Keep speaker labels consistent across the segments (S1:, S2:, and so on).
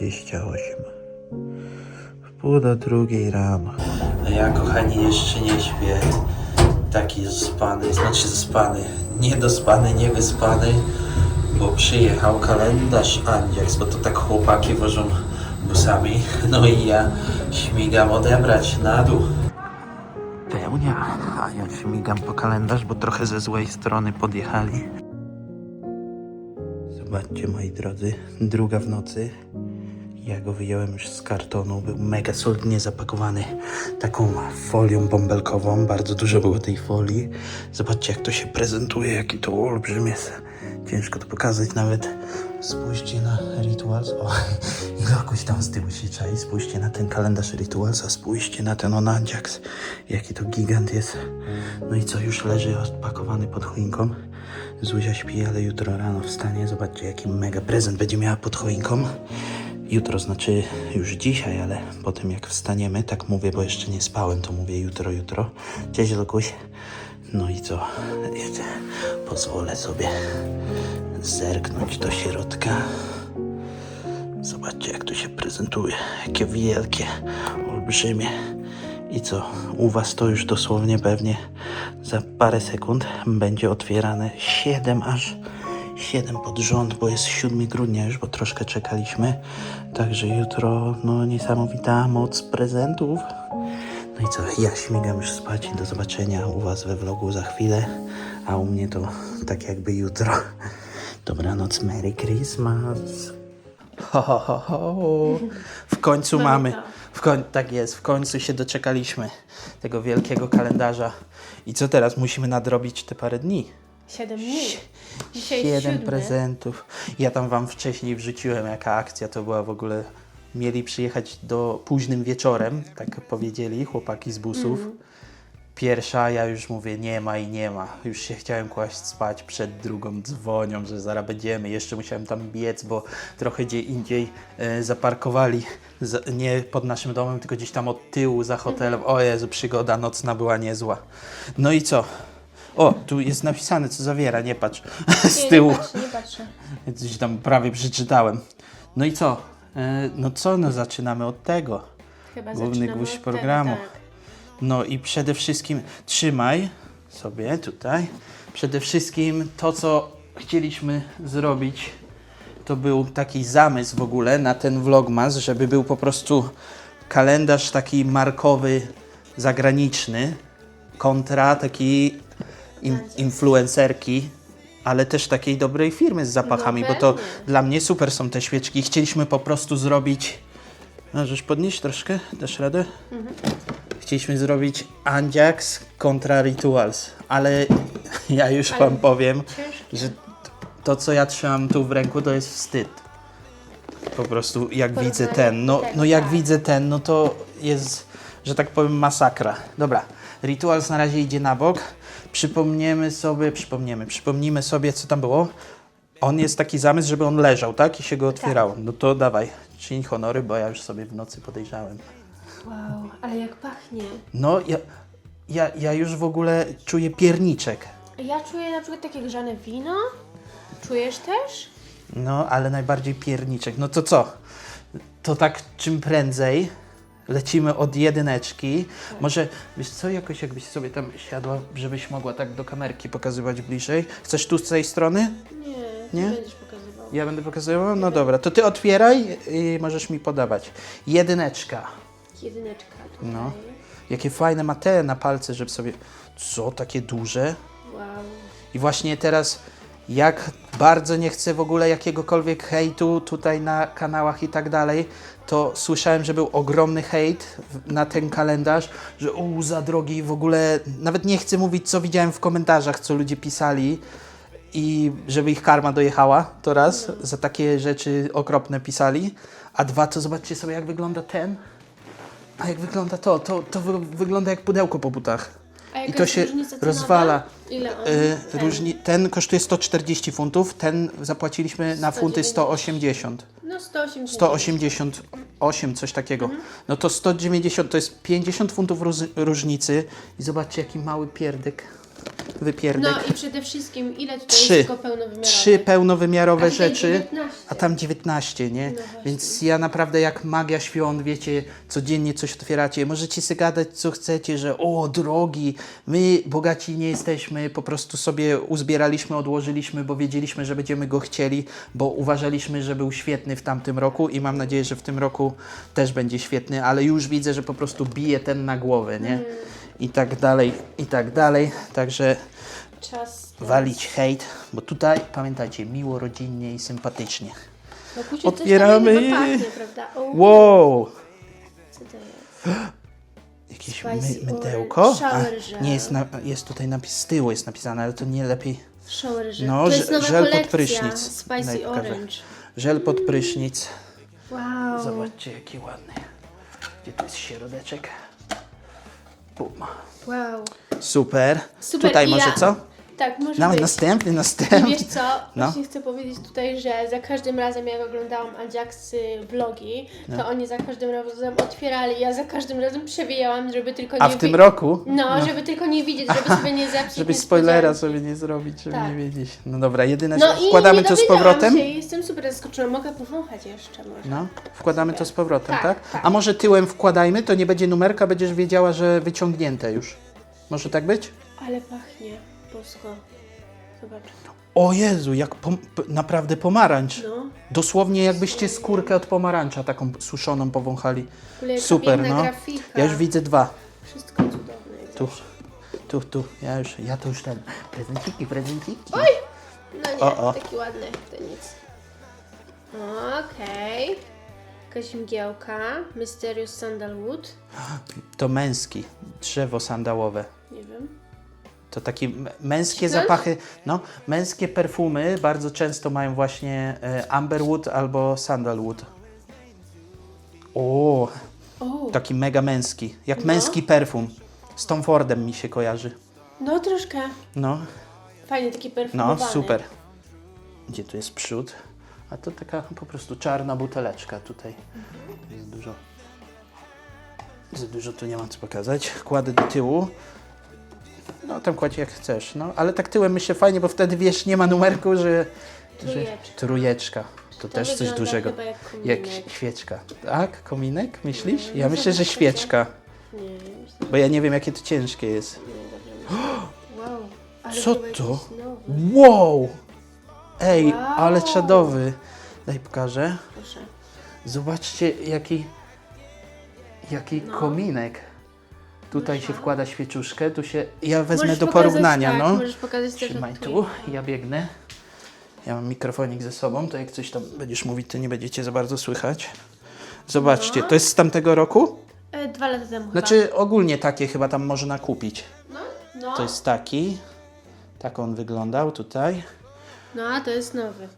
S1: 28. W pół do drugiej rano. A ja, kochani, jeszcze nie śpię. Taki spany, znaczy spany, niedospany, niewyspany, bo przyjechał kalendarz Andziaks, bo to tak chłopaki wożą busami. No i ja śmigam odebrać na dół. Pełnia, a ja śmigam po kalendarz, bo trochę ze złej strony podjechali. Zobaczcie, moi drodzy, druga w nocy. Ja go wyjąłem już z kartonu, był mega solidnie zapakowany taką folią bąbelkową, bardzo dużo było tej folii. Zobaczcie, jak to się prezentuje, jaki to olbrzym jest. Ciężko to pokazać nawet. Spójrzcie na Rituals. O, i jakoś tam z tyłu się czai. Spójrzcie na ten kalendarz Rituals, a spójrzcie na ten Onandziaks. Jaki to gigant jest. No i co, już leży odpakowany pod choinką. Zuzia śpi, ale jutro rano wstanie. Zobaczcie, jaki mega prezent będzie miała pod choinką. Jutro znaczy już dzisiaj, ale po tym jak wstaniemy, tak mówię, bo jeszcze nie spałem, to mówię jutro, jutro. Cześć Lukuś. No i co? Pozwolę sobie zerknąć do środka. Zobaczcie, jak to się prezentuje. Jakie wielkie, olbrzymie. I co? U Was to już dosłownie pewnie za parę sekund będzie otwierane 7 aż 7 pod rząd, bo jest 7 grudnia już, bo troszkę czekaliśmy. Także jutro, no niesamowita moc prezentów. No i co? Ja śmigam już spać i do zobaczenia u Was we vlogu za chwilę, a u mnie to tak jakby jutro. Dobranoc, Merry Christmas. Ho, ho, ho, ho. W końcu mamy. W koń, tak jest, w końcu się doczekaliśmy tego wielkiego kalendarza. I co teraz? Musimy nadrobić te parę dni.
S2: Siedem dni. Dzisiaj
S1: Siedem
S2: siódmy.
S1: prezentów. Ja tam wam wcześniej wrzuciłem, jaka akcja to była w ogóle. Mieli przyjechać do późnym wieczorem, tak powiedzieli chłopaki z busów.
S2: Mhm.
S1: Pierwsza, ja już mówię, nie ma i nie ma. Już się chciałem kłaść spać, przed drugą dzwonią, że zaraz będziemy. Jeszcze musiałem tam biec, bo trochę gdzie indziej e, zaparkowali. Z, nie pod naszym domem, tylko gdzieś tam od tyłu za hotelem. O Jezu, przygoda nocna była niezła. No i co? O, tu jest napisane, co zawiera, nie patrz. Z
S2: Nie,
S1: tyłu.
S2: Nie patrzę, nie patrzę.
S1: Coś tam prawie przeczytałem. No i co? E, no co, no zaczynamy od tego.
S2: Chyba
S1: Główny gwóźdź
S2: od
S1: programu.
S2: Tego, tak.
S1: No i przede wszystkim trzymaj sobie tutaj. Przede wszystkim to, co chcieliśmy zrobić, to był taki zamysł w ogóle na ten vlogmas, żeby był po prostu kalendarz taki markowy, zagraniczny, kontra taki in, influencerki, ale też takiej dobrej firmy z zapachami,
S2: No
S1: bo to dla mnie super są te świeczki. Chcieliśmy po prostu zrobić. Możesz podnieść troszkę? Dasz radę? Chcieliśmy zrobić Anjax kontra Rituals, ale ja już
S2: Ale
S1: Wam powiem,
S2: ciężkie.
S1: że to, co ja trzymam tu w ręku, to jest wstyd. Po prostu jak
S2: Porównanie
S1: widzę ten, no,
S2: tego,
S1: no jak
S2: tak.
S1: widzę ten, no to jest, że tak powiem, masakra. Dobra, Rituals na razie idzie na bok. Przypomniemy sobie, przypomniemy, przypomnimy sobie, co tam było. On jest taki zamysł, żeby on leżał, tak? I się go otwierało. No to dawaj, czyń honory, bo ja już sobie w nocy podejrzałem.
S2: Wow, ale jak pachnie.
S1: No, ja, ja, ja już w ogóle czuję pierniczek.
S2: Ja czuję na przykład takie grzane wino. Czujesz też?
S1: No, ale najbardziej pierniczek. No to co? To tak czym prędzej lecimy od jedyneczki. Może, wiesz co, jakoś jakbyś sobie tam siadła, żebyś mogła tak do kamerki pokazywać bliżej. Chcesz tu z tej strony?
S2: Nie,
S1: Nie?
S2: będziesz pokazywał.
S1: Ja będę pokazywał? No dobra, to ty otwieraj i możesz mi podawać. Jedyneczka.
S2: Jedyneczka tutaj.
S1: No. Jakie fajne ma te na palce, żeby sobie... Co, takie duże?
S2: Wow.
S1: I właśnie teraz, jak bardzo nie chcę w ogóle jakiegokolwiek hejtu tutaj na kanałach i tak dalej, to słyszałem, że był ogromny hejt na ten kalendarz, że u za drogi w ogóle nawet nie chcę mówić, co widziałem w komentarzach, co ludzie pisali i żeby ich karma dojechała, to raz, za takie rzeczy okropne pisali, a dwa, to zobaczcie sobie, jak wygląda ten, a jak wygląda to, to, to wy, wygląda jak pudełko po butach. I to się rozwala.
S2: Ten?
S1: różni, ten kosztuje 140 funtów, ten zapłaciliśmy na funty 180.
S2: No 180.
S1: 188, coś takiego. No to 190 to jest 50 funtów różnicy. I zobaczcie, jaki mały pierdek. Wypierdek.
S2: No i przede wszystkim, ile tutaj
S1: Trzy.
S2: jest tylko pełnowymiarowe?
S1: Trzy pełnowymiarowe
S2: A tutaj
S1: rzeczy,
S2: 19.
S1: a tam 19, nie?
S2: No właśnie.
S1: Więc ja naprawdę jak magia świąt, wiecie, codziennie coś otwieracie, możecie sobie gadać co chcecie, że o drogi, my bogaci nie jesteśmy, po prostu sobie uzbieraliśmy, odłożyliśmy, bo wiedzieliśmy, że będziemy go chcieli, bo uważaliśmy, że był świetny w tamtym roku i mam nadzieję, że w tym roku też będzie świetny, ale już widzę, że po prostu bije ten na głowę, nie? I tak dalej, i tak dalej, także
S2: Czas.
S1: walić hejt, bo tutaj pamiętajcie, miło, rodzinnie i sympatycznie.
S2: No, tam
S1: Otwieramy
S2: chyba
S1: i-
S2: pachnie, prawda? O,
S1: Wow!
S2: Co to jest?
S1: Jakieś
S2: Spicy
S1: my, mydełko?
S2: orange, shower gel.
S1: nie jest, na, jest tutaj napis z tyłu jest napisane, ale to nie lepiej.
S2: Shower gel.
S1: No,
S2: to jest
S1: że-
S2: nowa
S1: żel pod
S2: kolekcja.
S1: prysznic.
S2: Spicy
S1: pokażę.
S2: orange.
S1: Żel pod prysznic.
S2: Wow.
S1: Zobaczcie jaki ładny. Gdzie tu jest środeczek? Bum.
S2: Wow.
S1: Super.
S2: Super,
S1: Tutaj
S2: i
S1: może
S2: ja-
S1: co?
S2: Tak, może
S1: No,
S2: być.
S1: następny,
S2: I
S1: następny.
S2: wiesz co,
S1: No.
S2: właśnie chcę powiedzieć tutaj, że za każdym razem jak oglądałam Ajaxy vlogi, to oni za każdym razem otwierali, ja za każdym razem przewijałam, żeby tylko nie
S1: A w tym roku?
S2: No, żeby tylko nie widzieć, żeby sobie nie zepsuć
S1: Żebyś spoilera
S2: niespodzianki.
S1: sobie nie zrobić, żeby
S2: Tak.
S1: nie wiedzieć. No dobra, jedyne,
S2: No i
S1: wkładamy
S2: nie
S1: to z
S2: dowiedziałam
S1: powrotem.
S2: Się, i jestem super zaskoczona, mogę powąchać jeszcze może.
S1: No, wkładamy to z powrotem, tak?
S2: Tak, tak.
S1: A może tyłem wkładajmy, to nie będzie numerka, będziesz wiedziała, że wyciągnięte już. Może tak być?
S2: Ale pachnie bosko. Zobacz.
S1: O Jezu, jak pom- naprawdę pomarańcz.
S2: No.
S1: Dosłownie jakbyście skórkę od pomarańcza taką suszoną powąchali. Super, no.
S2: grafika.
S1: Ja już widzę dwa.
S2: Wszystko cudowne.
S1: Tu, tu, tu. Ja już, ja to już ten. Prezenciki, prezenciki.
S2: No nie,
S1: O, o.
S2: taki ładny, to nic. Okej. Jakaś mgiełka. Mysterious Sandalwood.
S1: To męski. Drzewo sandałowe. To takie męskie zapachy, no, męskie perfumy bardzo często mają właśnie e, amberwood albo sandalwood. O,
S2: O,
S1: taki mega męski, jak
S2: No.
S1: męski perfum. Z Tom Fordem mi się kojarzy.
S2: no troszkę.
S1: No,
S2: Fajnie, taki
S1: no,
S2: perfumowany.
S1: super. Gdzie tu jest przód? A to taka po prostu czarna buteleczka tutaj. Jest dużo. Za dużo tu nie mam co pokazać. Kładę do tyłu. No, tam kładź jak chcesz. No, ale tak tyłem myślę fajnie, bo wtedy wiesz, nie ma numerku, że. że
S2: Trójeczka.
S1: trójeczka. To, też coś dużego.
S2: chyba jak
S1: Jak świeczka. Tak? Kominek? Myślisz? Ja
S2: no
S1: myślę, że świeczka.
S2: Nie, myślę,
S1: Bo ja nie wiem, jakie to ciężkie jest.
S2: że. Wow.
S1: Co to? Wow! Ej,
S2: Wow.
S1: ale czadowy. Daj pokażę.
S2: Proszę.
S1: Zobaczcie, jaki, jaki
S2: No.
S1: kominek. Tutaj się wkłada świeczuszkę, tu się. Ja wezmę
S2: Możesz
S1: do
S2: pokazać,
S1: porównania,
S2: tak,
S1: no.
S2: Możesz pokazać też
S1: Trzymaj tu, ja biegnę. Ja mam mikrofonik ze sobą, to jak coś tam będziesz mówić, to nie będziecie za bardzo słychać. Zobaczcie,
S2: No.
S1: to jest z tamtego roku?
S2: E, dwa lata temu
S1: Znaczy ogólnie takie chyba tam można kupić.
S2: chyba. No, no.
S1: To jest taki. Tak on wyglądał tutaj.
S2: No, a to jest nowy.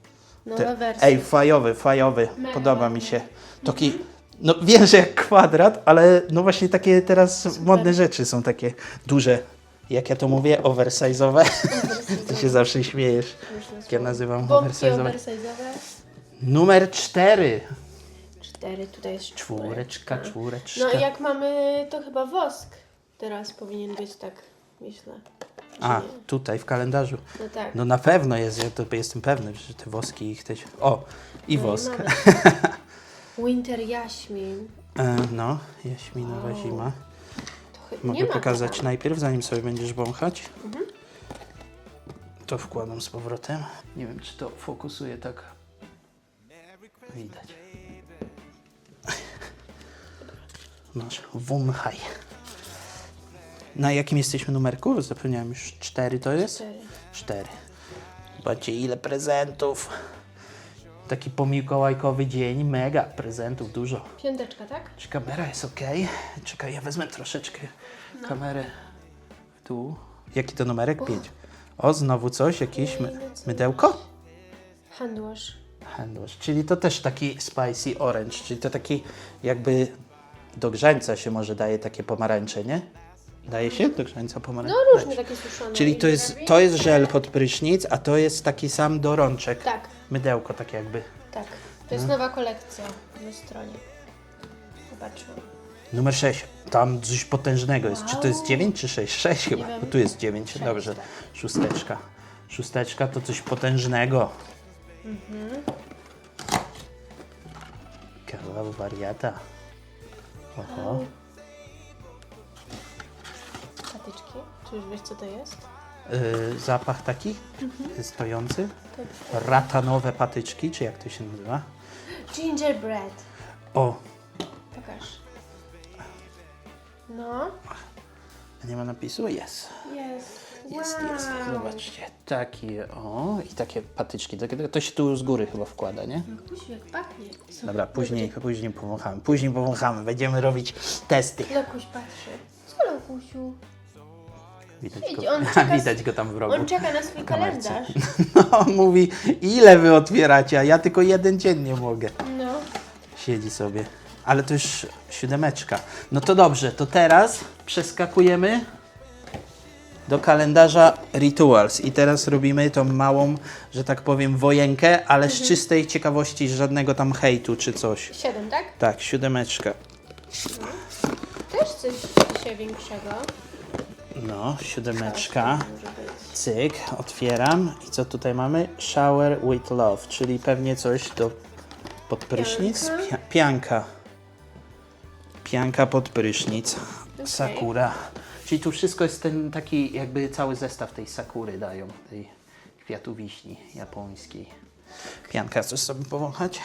S2: Nowa
S1: Te,
S2: wersja.
S1: ej, fajowy, fajowy.
S2: Mega
S1: Podoba mi się. Taki, no wiem, że jak kwadrat, ale no właśnie takie teraz modne rzeczy są takie duże. Jak ja to mówię, oversize'owe. Ty się zawsze śmiejesz. Jak ja nazywam
S2: Bombki
S1: oversize'owe.
S2: oversize'owe.
S1: Numer cztery.
S2: Cztery, tutaj jest
S1: Czwóreczka,
S2: No
S1: czwóreczka.
S2: i jak mamy, to chyba wosk. Teraz powinien być tak, myślę.
S1: A, tutaj w kalendarzu.
S2: No tak.
S1: No na pewno jest, ja to jestem pewny, że te woski ich też... O, i
S2: No
S1: wosk.
S2: mamy. Winter jaśmin.
S1: E, no, jaśminowa
S2: Wow.
S1: zima.
S2: To chyba
S1: Mogę
S2: nie ma
S1: pokazać najpierw, zanim sobie będziesz wąchać.
S2: Mhm.
S1: To wkładam z powrotem. Nie wiem, czy to fokusuje tak. Widać. Masz, wąchaj. Na jakim jesteśmy numerku? Zapomniałem już. Cztery to jest?
S2: Cztery.
S1: Cztery. Zobaczcie, ile prezentów. Taki pomikołajkowy dzień, mega prezentów, dużo.
S2: Piąteczka, tak?
S1: Czy kamera jest ok? Czekaj, ja wezmę troszeczkę
S2: No.
S1: kamerę tu. Jaki to numerek? Pięć. O, znowu coś, jakieś my, mydełko?
S2: Handwash.
S1: Handwash, czyli to też taki spicy orange, czyli to taki jakby do grzańca się może daje takie pomarańcze, nie? Daje się do grzańca pomarańcze?
S2: No różne takie suszone.
S1: Czyli to jest, to jest żel pod prysznic, a to jest taki sam do rączek.
S2: Tak,
S1: Mydełko tak jakby.
S2: tak. To jest
S1: No.
S2: nowa kolekcja na stronie. Zobaczmy.
S1: Numer 6. Tam coś potężnego jest. Czy to jest 9 czy 6? 6 chyba.
S2: wiem.
S1: Bo tu jest 9.
S2: Sześć,
S1: Dobrze.
S2: tak.
S1: Szósteczka. Szósteczka to coś potężnego.
S2: Mhm.
S1: Kawał wariata. Oho.
S2: Patyczki. Czy już wiesz co to jest?
S1: Y, zapach taki
S2: Mhm.
S1: stojący.
S2: To
S1: Ratanowe patyczki, czy jak to się nazywa?
S2: gingerbread.
S1: O,
S2: Pokaż. No.
S1: nie ma napisu? Jest.
S2: Jest.
S1: Jest,
S2: wow.
S1: jest. Zobaczcie. Takie, o, i takie patyczki. To, to się tu z góry chyba wkłada, nie?
S2: Kusiu, jak pachnie.
S1: Dobra, później, później powąchamy. Później powąchamy. Będziemy robić testy.
S2: Lokuś patrzy. Co Lokusiu?
S1: Widać
S2: Siedzi,
S1: go,
S2: on czeka-
S1: widać go tam w rogu.
S2: On czeka na swój
S1: kamerce.
S2: kalendarz.
S1: No, on mówi, ile wy otwieracie, a ja tylko jeden dzień nie mogę.
S2: No.
S1: Siedzi sobie. Ale to już siódemeczka. No to dobrze, to teraz przeskakujemy do kalendarza Rituals. I teraz robimy tą małą, że tak powiem, wojenkę, ale z czystej ciekawości, żadnego tam hejtu czy coś.
S2: Siedem, tak?
S1: Tak, siódemeczka.
S2: Też coś dzisiaj większego.
S1: No, siódemeczka. Cyk, otwieram. I co tutaj mamy? Shower with love, czyli pewnie coś do pod prysznic.
S2: Pianka.
S1: Pia- pianka. Pianka pod prysznic. Sakura. Czyli tu wszystko jest ten taki, jakby cały zestaw tej sakury dają, tej kwiatu wiśni japońskiej. Pianka, chcesz sobie powąchać?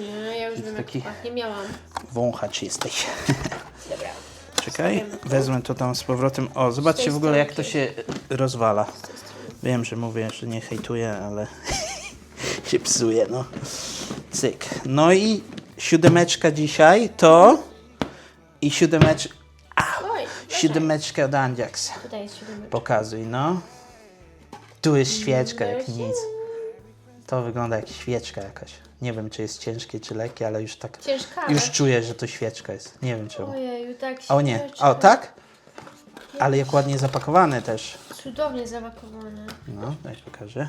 S2: Nie, ja już wiem
S1: taki-
S2: jak pachnie. Miałam.
S1: Wąchacz jesteś.
S2: Dobra.
S1: Czekaj, wezmę to tam z powrotem. O, zobaczcie w ogóle jak to się rozwala. Wiem, że mówię, że nie hejtuję, ale się psuje, no. Cyk. No i siódemeczka dzisiaj to i siódemeczka,
S2: Oj,
S1: siódemeczka od Andziaks.
S2: Tutaj jest siódemeczka.
S1: Pokazuj, no. Tu jest świeczka jak nic. To wygląda jak świeczka jakaś. Nie wiem, czy jest ciężkie, czy lekkie, ale już tak,
S2: Ciężka.
S1: już czuję, że to świeczka jest. Nie wiem czemu.
S2: Ojeju, tak
S1: O nie, o tak? Ale jak ładnie zapakowane też.
S2: Cudownie zapakowane.
S1: No, daj pokażę.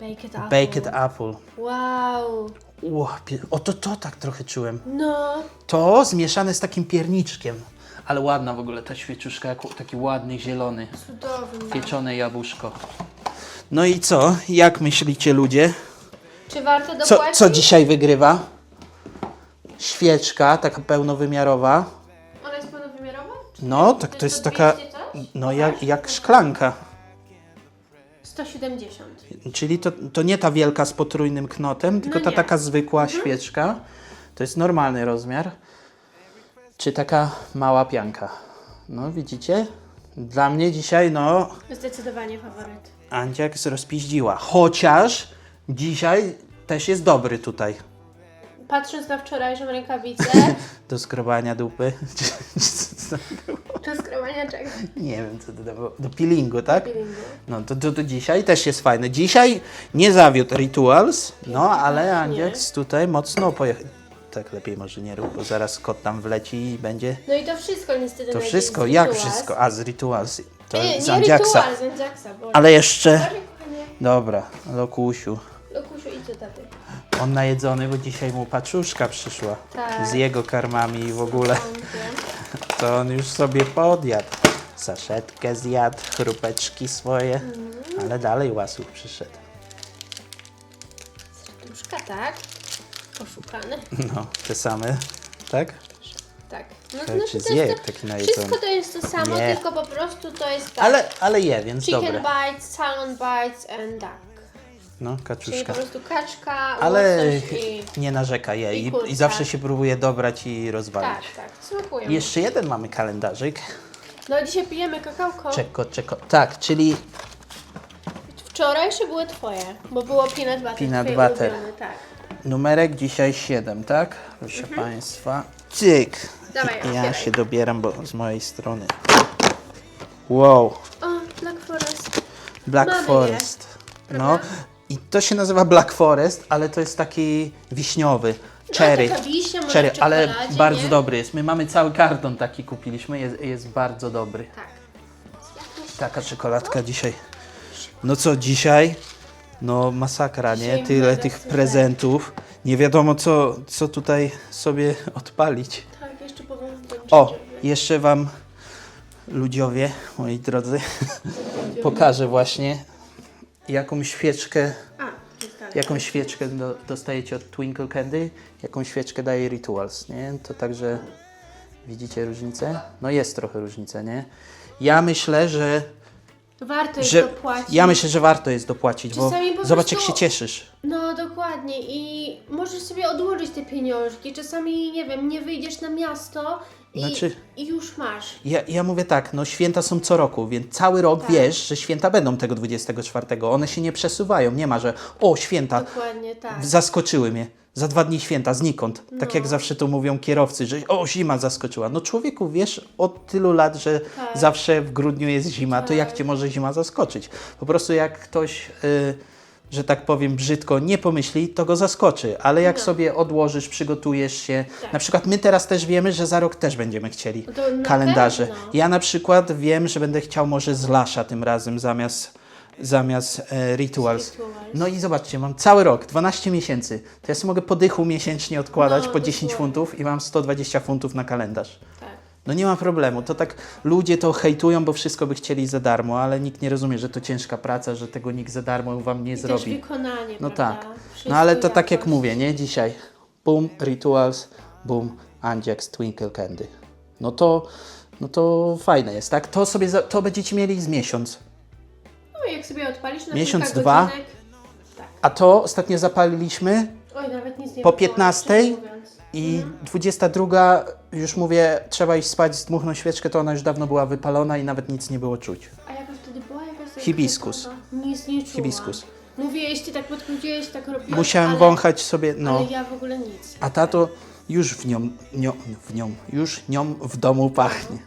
S2: Baked apple.
S1: Baked apple.
S2: Wow.
S1: Ło, pie- o to, to tak trochę czułem.
S2: No.
S1: To zmieszane z takim pierniczkiem. Ale ładna w ogóle ta świeczuszka, taki ładny, zielony,
S2: Cudownie.
S1: pieczone jabłuszko. No i co? Jak myślicie ludzie?
S2: Czy warto
S1: Co,
S2: dopłacić?
S1: co dzisiaj wygrywa? Świeczka, taka pełnowymiarowa.
S2: Ona jest pełnowymiarowa?
S1: No, tak to jest taka,
S2: 200 coś?
S1: no jak, jak szklanka.
S2: 170.
S1: Czyli to, to nie ta wielka z potrójnym knotem, tylko ta
S2: No nie.
S1: taka zwykła świeczka. To jest normalny rozmiar. Czy taka mała pianka. No widzicie? Dla mnie dzisiaj, no,
S2: Zdecydowanie faworyt.
S1: Andziak rozpiździła. Chociaż dzisiaj też jest dobry tutaj.
S2: Patrząc na wczorajszą rękawicę,
S1: Do skrobania dupy.
S2: to skrowania czego?
S1: nie wiem, co to dało. Do peelingu, tak?
S2: Peelingu.
S1: No to, to, to dzisiaj też jest fajne. Dzisiaj nie zawiódł Rituals, no ale Andziaks tutaj mocno pojechał. Tak lepiej może nie rób, bo zaraz kot tam wleci i będzie.
S2: No i to wszystko niestety
S1: To
S2: najpierw
S1: wszystko,
S2: z
S1: jak
S2: Rituals.
S1: wszystko? A z Rituals. To
S2: nie, nie
S1: Andziaksa.
S2: Ritual, z Andziaksa, bo...
S1: Ale jeszcze.
S2: Kochanie.
S1: Dobra, Lokusiu.
S2: Lokusiu, idź do taty.
S1: On najedzony, bo dzisiaj mu paczuszka przyszła.
S2: Tak.
S1: Z jego karmami i w ogóle. To on już sobie podjadł. Saszetkę zjadł, chrupeczki swoje.
S2: Mhm.
S1: Ale dalej łasuch przyszedł.
S2: Serduszka, tak? Poszukane.
S1: No, te same, tak?
S2: Tak. No,
S1: Ciekawe,
S2: znaczy
S1: czy
S2: to jest to,
S1: taki najedzony.
S2: Wszystko to jest to samo,
S1: Nie.
S2: tylko po prostu to jest tak.
S1: Ale, ale je, więc
S2: Chicken
S1: dobre.
S2: bites, salmon bites and duck.
S1: No,
S2: Czyli
S1: kaczuszka.
S2: po prostu kaczka,
S1: Ale
S2: i...
S1: nie narzeka je
S2: i
S1: i, i zawsze się próbuje dobrać i rozwalić.
S2: Tak, tak. Smakują.
S1: Jeszcze jeden mamy kalendarzyk.
S2: No dzisiaj pijemy kakałko.
S1: Czeko, czeko. Tak, czyli
S2: Wczorajsze były twoje, bo było peanut butter.
S1: Peanut butter.
S2: ulubione, tak.
S1: numerek dzisiaj 7, tak? Proszę Państwa. Cyk.
S2: Dawaj,
S1: ja
S2: otwieraj.
S1: się dobieram, bo z mojej strony. Wow,
S2: O, Black Forest.
S1: Black
S2: Mamy je,
S1: Forest. No,
S2: prawda?
S1: i to się nazywa Black Forest, ale to jest taki wiśniowy. Cherry.
S2: No, taka wiśnia, może
S1: Cherry,
S2: w
S1: ale
S2: czekoladzie,
S1: bardzo
S2: nie?
S1: dobry jest. My mamy cały karton taki kupiliśmy, jest, jest bardzo dobry.
S2: Tak.
S1: Taka czekoladka dzisiaj. No co dzisiaj? No masakra, nie?
S2: Dzisiaj
S1: Tyle
S2: mega
S1: tych
S2: super.
S1: prezentów. Nie wiadomo co, co tutaj sobie odpalić.
S2: Tak, jeszcze powiem włączyć.
S1: O, jeszcze wam ludziowie, moi drodzy, pokażę właśnie jaką świeczkę, jaką świeczkę do, dostajecie od Twinkle Candy, jaką świeczkę daje Rituals, nie? To także widzicie różnicę? No jest trochę różnica, nie? Ja myślę, że,
S2: Warto jest
S1: że
S2: dopłacić.
S1: ja myślę, że warto jest dopłacić, bo
S2: Czasami po
S1: zobacz jak się cieszysz.
S2: No dokładnie i możesz sobie odłożyć te pieniążki. Czasami, nie wiem, nie wyjdziesz na miasto
S1: Znaczy-
S2: i już masz.
S1: Ja, ja mówię tak, no święta są co roku, więc cały rok
S2: Tak.
S1: wiesz, że święta będą tego 24. One się nie przesuwają, nie ma, że o święta,
S2: Dokładnie tak.
S1: zaskoczyły mnie. Za dwa dni święta, znikąd. Tak jak
S2: No.
S1: zawsze to mówią kierowcy, że o, zima zaskoczyła. No człowieku, wiesz od tylu lat, że
S2: Tak.
S1: zawsze w grudniu jest zima, to jak
S2: Tak.
S1: cię może zima zaskoczyć? Po prostu jak ktoś, y, że tak powiem brzydko, nie pomyśli, to go zaskoczy. Ale jak
S2: No.
S1: sobie odłożysz, przygotujesz się,
S2: Tak.
S1: na przykład my teraz też wiemy, że za rok też będziemy chcieli
S2: No to
S1: kalendarze. Ja na przykład wiem, że będę chciał może z Lasza tym razem zamiast, zamiast e, Rituals.
S2: Rituals.
S1: No i zobaczcie, mam cały rok, 12 miesięcy. To ja sobie mogę po dychu miesięcznie odkładać
S2: No,
S1: po 10
S2: dokładnie.
S1: funtów i mam 120 funtów na kalendarz.
S2: Tak.
S1: No nie ma problemu. To tak ludzie to hejtują, bo wszystko by chcieli za darmo, ale nikt nie rozumie, że to ciężka praca, że tego nikt za darmo wam nie
S2: I też
S1: zrobi.
S2: wykonanie,
S1: No
S2: prawda?
S1: tak.
S2: Wszystko
S1: No ale to tak jak mówię, nie? Dzisiaj. Boom, Rituals, boom, Anjax, Twinkle Candy. No to, no to fajne jest, tak? To sobie, za, to będziecie mieli z miesiąc.
S2: No jak sobie odpalisz na
S1: Miesiąc, dwa.
S2: godzinek, Tak.
S1: A to ostatnio zapaliliśmy
S2: Oj, nawet nic nie
S1: Po
S2: było,
S1: 15? I 22, już mówię, trzeba iść spać, zdmuchnąć świeczkę, to ona już dawno była wypalona i nawet nic nie było czuć.
S2: A jaka wtedy była? Jaka sobie
S1: Hibiskus.
S2: Nic nie czułam.
S1: Hibiskus.
S2: Mówiłeś, ty tak podchodziłeś, tak robiłeś,
S1: Musiałem
S2: ale,
S1: wąchać sobie, no.
S2: Ale ja w ogóle nic.
S1: A tato już w nią, nią, w nią, już nią w domu pachnie.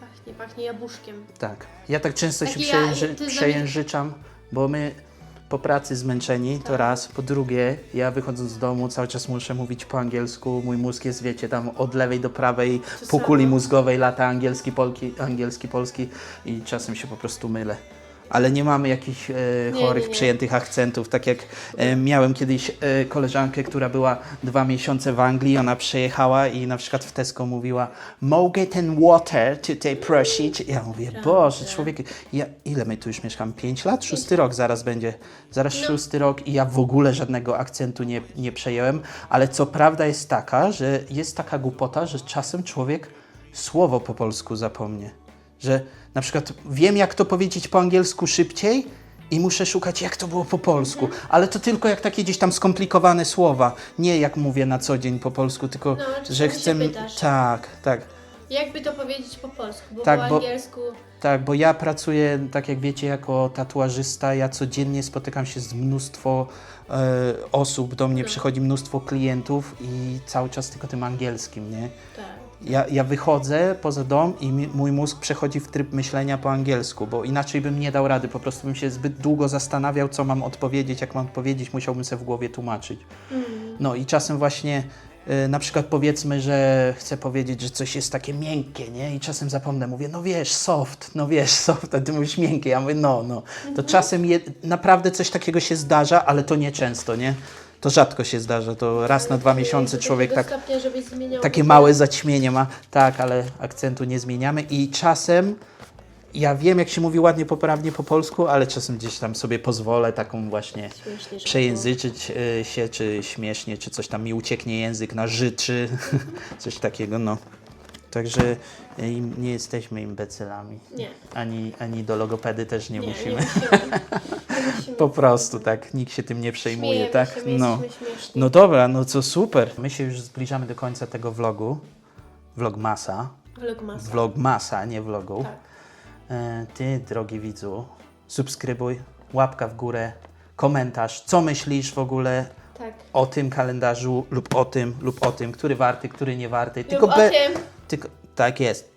S2: Pachnie, pachnie jabłuszkiem.
S1: Tak. Ja tak często się
S2: Taki ja-
S1: przejęży, przejężyczam, bo my po pracy zmęczeni, to raz. Po drugie, ja wychodząc z domu cały czas muszę mówić po angielsku. Mój mózg jest, wiecie, tam od lewej do prawej
S2: To
S1: pół kuli
S2: samo.
S1: mózgowej lata angielski, polki, angielski, polski i czasem się po prostu mylę. Ale nie mamy jakichś e, chorych,
S2: nie, nie.
S1: przejętych akcentów. Tak jak e, miałem kiedyś e, koleżankę, która była dwa miesiące w Anglii, ona przejechała i na przykład w Tesco mówiła Mogę ten water tutaj prosić? Ja mówię, Boże, człowiek, ja, ile my tu już mieszkamy? Pięć lat? Szósty rok zaraz będzie. Zaraz
S2: No.
S1: szósty rok i ja w ogóle żadnego akcentu nie, nie przejęłem, ale co prawda jest taka, że jest taka głupota, że czasem człowiek słowo po polsku zapomnie. Że na przykład wiem, jak to powiedzieć po angielsku szybciej i muszę szukać, jak to było po polsku. Ale to tylko jak takie gdzieś tam skomplikowane słowa. Nie jak mówię na co dzień po polsku, tylko
S2: No, czasami
S1: że
S2: się
S1: chcę.
S2: pytasz.
S1: Tak, tak.
S2: Jakby to powiedzieć po polsku? Bo
S1: Tak,
S2: po
S1: bo-
S2: angielsku...
S1: Tak, bo ja pracuję, tak jak wiecie, jako tatuażysta. Ja codziennie spotykam się z mnóstwo e, osób, do mnie
S2: No.
S1: przychodzi mnóstwo klientów i cały czas tylko tym angielskim, nie?
S2: Tak.
S1: Ja, ja wychodzę poza dom i mi, mój mózg przechodzi w tryb myślenia po angielsku, bo inaczej bym nie dał rady. Po prostu bym się zbyt długo zastanawiał, co mam odpowiedzieć, jak mam odpowiedzieć, musiałbym sobie w głowie tłumaczyć.
S2: Mm.
S1: No i czasem właśnie y, na przykład powiedzmy, że chcę powiedzieć, że coś jest takie miękkie, nie? I czasem zapomnę, mówię, no wiesz, soft, no wiesz, soft, a ty mówisz miękkie. Ja mówię, no, no. To czasem je, naprawdę coś takiego się zdarza, ale to nieczęsto, nie? To rzadko się zdarza, to raz na dwa miesiące człowiek tak takie małe zaćmienie ma. Tak, ale akcentu nie zmieniamy i czasem ja wiem, jak się mówi ładnie, poprawnie po polsku, ale czasem gdzieś tam sobie pozwolę taką właśnie
S2: Śmiesznie, żeby
S1: przejęzyczyć y, się, czy śmiesznie, czy coś tam mi ucieknie język na życzy, coś takiego, no. Także im- nie jesteśmy imbecylami.
S2: Nie,
S1: Ani, ani do logopedy też nie,
S2: nie,
S1: musimy.
S2: nie musimy. Nie musimy.
S1: Po prostu tak, nikt się tym nie przejmuje,
S2: Śmiejemy
S1: tak?
S2: Się,
S1: no. no dobra, no co super. My się już zbliżamy do końca tego vlogu. Vlogmasa.
S2: Vlogmasa.
S1: Vlogmasa, nie vlogu.
S2: Tak.
S1: E, Ty, drogi widzu, subskrybuj, łapka w górę, komentarz, co myślisz w ogóle
S2: Tak.
S1: o tym kalendarzu lub o tym, lub o tym, który warty, który nie warty.
S2: Tylko
S1: Tylko,
S2: o tym,
S1: tylko tak jest.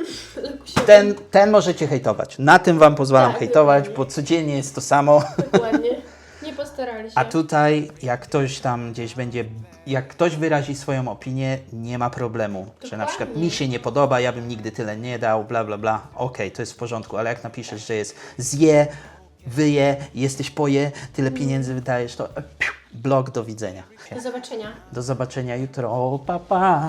S1: Ten, ten możecie hejtować. Na tym wam pozwalam
S2: Tak,
S1: hejtować,
S2: dokładnie.
S1: bo codziennie jest to samo.
S2: Dokładnie. Nie postarali się.
S1: A tutaj, jak ktoś tam gdzieś będzie, jak ktoś wyrazi swoją opinię, nie ma problemu. Że na przykład mi się nie podoba, ja bym nigdy tyle nie dał, bla bla bla. Okej, to jest w porządku, ale jak napiszesz, że jest zje, wyje, jesteś poje, tyle pieniędzy wydajesz, to e, piu, blok do widzenia.
S2: Do zobaczenia.
S1: Do zobaczenia jutro. Pa, pa.